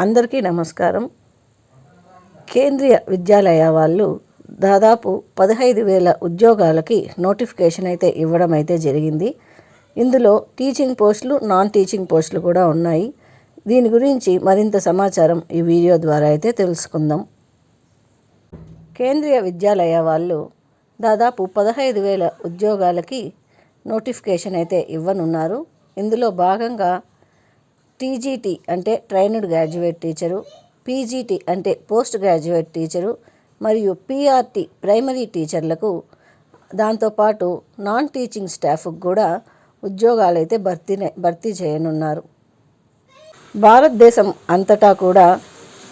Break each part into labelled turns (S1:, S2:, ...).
S1: అందరికీ నమస్కారం. కేంద్రీయ విద్యాలయ వాళ్ళు దాదాపు పదహైదు వేల ఉద్యోగాలకి నోటిఫికేషన్ అయితే ఇవ్వడం అయితే జరిగింది. ఇందులో టీచింగ్ పోస్టులు నాన్ టీచింగ్ పోస్టులు కూడా ఉన్నాయి. దీని గురించి మరింత సమాచారం ఈ వీడియో ద్వారా అయితే తెలుసుకుందాం. కేంద్రీయ విద్యాలయ వాళ్ళు దాదాపు పదహైదు వేల ఉద్యోగాలకి నోటిఫికేషన్ అయితే ఇవ్వనున్నారు. ఇందులో భాగంగా టీజీటీ అంటే ట్రైన్డ్ గ్రాడ్యుయేట్ టీచరు పీజీటీ అంటే పోస్ట్ గ్రాడ్యుయేట్ టీచరు మరియు పీఆర్టీ ప్రైమరీ టీచర్లకు దాంతోపాటు నాన్ టీచింగ్ స్టాఫ్కు కూడా ఉద్యోగాలు అయితే భర్తీ భర్తీ చేయనున్నారు. భారతదేశం అంతటా కూడా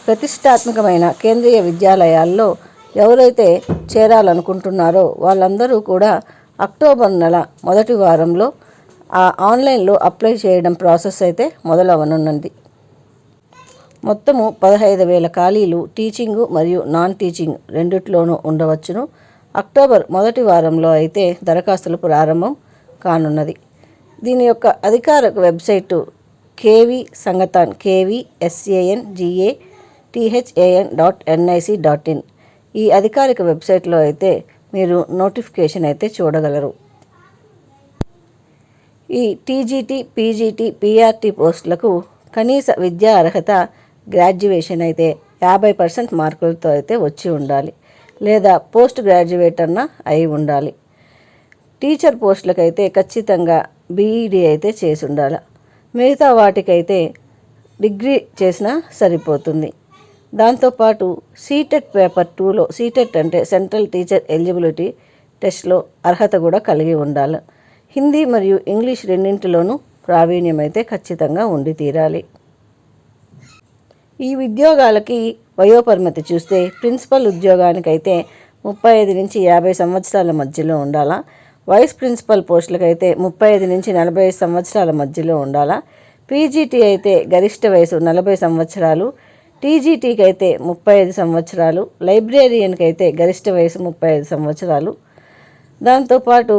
S1: ప్రతిష్టాత్మకమైన కేంద్రీయ విద్యాలయాల్లో ఎవరైతే చేరాలనుకుంటున్నారో వాళ్ళందరూ కూడా అక్టోబర్ నెల మొదటి వారంలో ఆన్లైన్లో అప్లై చేయడం ప్రాసెస్ అయితే మొదలవనున్నది మొత్తము పదహైదు వేల ఖాళీలు టీచింగు మరియు నాన్ టీచింగ్ రెండిట్లోనూ ఉండవచ్చును. అక్టోబర్ మొదటి వారంలో అయితే దరఖాస్తులు ప్రారంభం కానున్నది. దీని యొక్క అధికారిక website KV Sangathan KV SAN GA THAN dot NIC dot in. ఈ అధికారిక వెబ్సైట్లో అయితే మీరు నోటిఫికేషన్ అయితే చూడగలరు. ఈ టీజీటీ పీజీటీ పీఆర్టీ పోస్టులకు కనీస విద్యా అర్హత గ్రాడ్యుయేషన్ అయితే యాభై పర్సెంట్ మార్కులతో అయితే వచ్చి ఉండాలి. లేదా పోస్ట్ గ్రాడ్యుయేట్ అన్న అయి ఉండాలి. టీచర్ పోస్టులకైతే ఖచ్చితంగా బీఈడీ అయితే చేసి ఉండాలి. మిగతా వాటికైతే డిగ్రీ చేసినా సరిపోతుంది. దాంతోపాటు సీటెట్ పేపర్ టూలో సీటెట్ అంటే సెంట్రల్ టీచర్ ఎలిజిబిలిటీ టెస్ట్లో అర్హత కూడా కలిగి ఉండాలి. హిందీ మరియు ఇంగ్లీష్ రెండింటిలోనూ ప్రావీణ్యం అయితే ఖచ్చితంగా ఉండి తీరాలి. ఈ ఉద్యోగాలకి వయోపరిమితి చూస్తే ప్రిన్సిపల్ ఉద్యోగానికైతే ముప్పై ఐదు నుంచి యాభై సంవత్సరాల మధ్యలో ఉండాలా? వైస్ ప్రిన్సిపల్ పోస్టులకైతే ముప్పై ఐదు నుంచి నలభై ఐదు సంవత్సరాల మధ్యలో ఉండాలా? పీజీటీ అయితే గరిష్ట వయసు నలభై సంవత్సరాలు టీజీటీకి అయితే ముప్పై ఐదు సంవత్సరాలు లైబ్రేరియన్కి అయితే గరిష్ట వయసు ముప్పై ఐదు సంవత్సరాలు దాంతోపాటు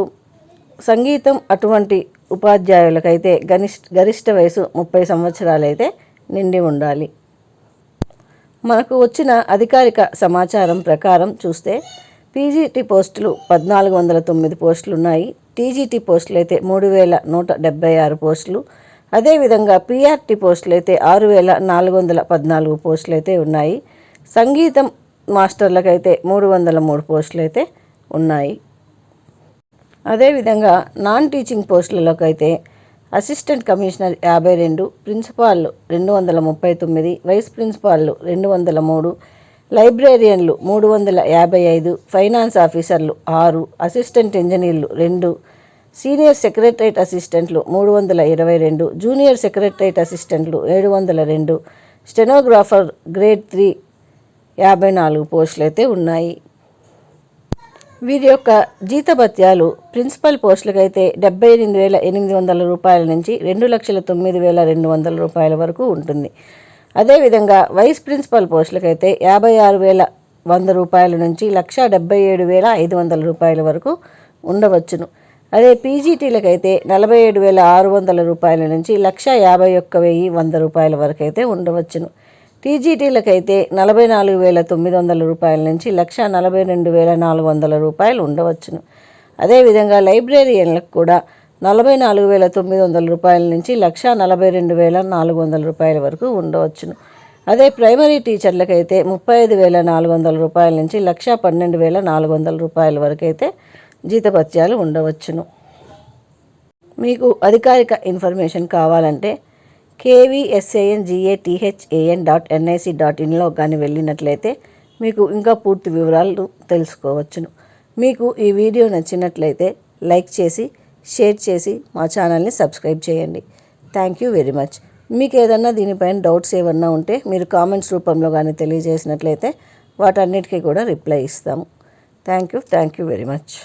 S1: సంగీతం అటువంటి ఉపాధ్యాయులకైతే గనిష్ట గరిష్ట వయసు ముప్పై సంవత్సరాలైతే నిండి ఉండాలి. మనకు వచ్చిన అధికారిక సమాచారం ప్రకారం చూస్తే పీజీటీ పోస్టులు పద్నాలుగు వందల తొమ్మిది పోస్టులు ఉన్నాయి టీజీటీ పోస్టులు అయితే మూడు వేల నూట డెబ్బై ఆరు పోస్టులు. అదేవిధంగా పీఆర్టీ పోస్టులు అయితే ఆరు వేల నాలుగు వందల పద్నాలుగు పోస్టులు అయితే ఉన్నాయి. సంగీతం మాస్టర్లకైతే మూడు వందల మూడు పోస్టులు అయితే ఉన్నాయి. అదేవిధంగా నాన్ టీచింగ్ పోస్టులలోకి అయితే అసిస్టెంట్ కమిషనర్ యాభై రెండు ప్రిన్సిపాల్లు రెండు వందల ముప్పై తొమ్మిది వైస్ ప్రిన్సిపాల్లు రెండు వందల మూడు లైబ్రేరియన్లు మూడు వందల యాభై ఐదు ఫైనాన్స్ ఆఫీసర్లు ఆరు అసిస్టెంట్ ఇంజనీర్లు రెండు సీనియర్ సెక్రటరేట్ అసిస్టెంట్లు మూడు వందల ఇరవై రెండు జూనియర్ సెక్రటరేట్ అసిస్టెంట్లు ఏడు వందల రెండు స్టెనోగ్రాఫర్ గ్రేడ్ త్రీ యాభై నాలుగు పోస్టులు అయితే ఉన్నాయి. వీరి యొక్క జీతభత్యాలు ప్రిన్సిపల్ పోస్టులకైతే డెబ్బై ఎనిమిది వేల ఎనిమిది వందల రూపాయల నుంచి రెండు లక్షల తొమ్మిది వేల రెండు వందల రూపాయల వరకు ఉంటుంది. అదేవిధంగా వైస్ ప్రిన్సిపల్ పోస్టులకైతే యాభై ఆరు వేల వంద రూపాయల నుంచి లక్ష డెబ్బై ఏడు వేల ఐదు వందల రూపాయల వరకు ఉండవచ్చును. అదే పీజీటీలకైతే నలభై ఏడు వేల ఆరు వందల రూపాయల నుంచి లక్ష యాభై ఒక్క వెయ్యి వంద రూపాయల వరకు అయితే ఉండవచ్చును. టీజీటీలకైతే నలభై నాలుగు వేల తొమ్మిది వందల రూపాయల నుంచి లక్ష నలభై రెండు వేల నాలుగు వందల రూపాయలు ఉండవచ్చును. అదేవిధంగా లైబ్రేరియన్లకు కూడా నలభై నాలుగు వేల తొమ్మిది వందల రూపాయల నుంచి లక్ష నలభై రెండు వేల నాలుగు వందల రూపాయల వరకు ఉండవచ్చును. అదే ప్రైమరీ టీచర్లకైతే ముప్పై ఐదు వేల నాలుగు వందల రూపాయల నుంచి లక్ష పన్నెండు వేల నాలుగు వందల రూపాయల వరకు అయితే జీతపత్యాలు ఉండవచ్చును. మీకు అధికారిక ఇన్ఫర్మేషన్ కావాలంటే KVSAN GATHAN dot NIC dot ఇన్లో కానీ వెళ్ళినట్లయితే మీకు ఇంకా పూర్తి వివరాలు తెలుసుకోవచ్చును. మీకు ఈ వీడియో నచ్చినట్లయితే లైక్ చేసి షేర్ చేసి మా ఛానల్ని సబ్స్క్రైబ్ చేయండి. Thank you very much. మీకు ఏదన్నా దీనిపైన డౌట్స్ ఏమన్నా ఉంటే మీరు కామెంట్స్ రూపంలో కానీ తెలియజేసినట్లయితే వాటన్నిటికీ కూడా రిప్లై ఇస్తాము. Thank you thank you very much.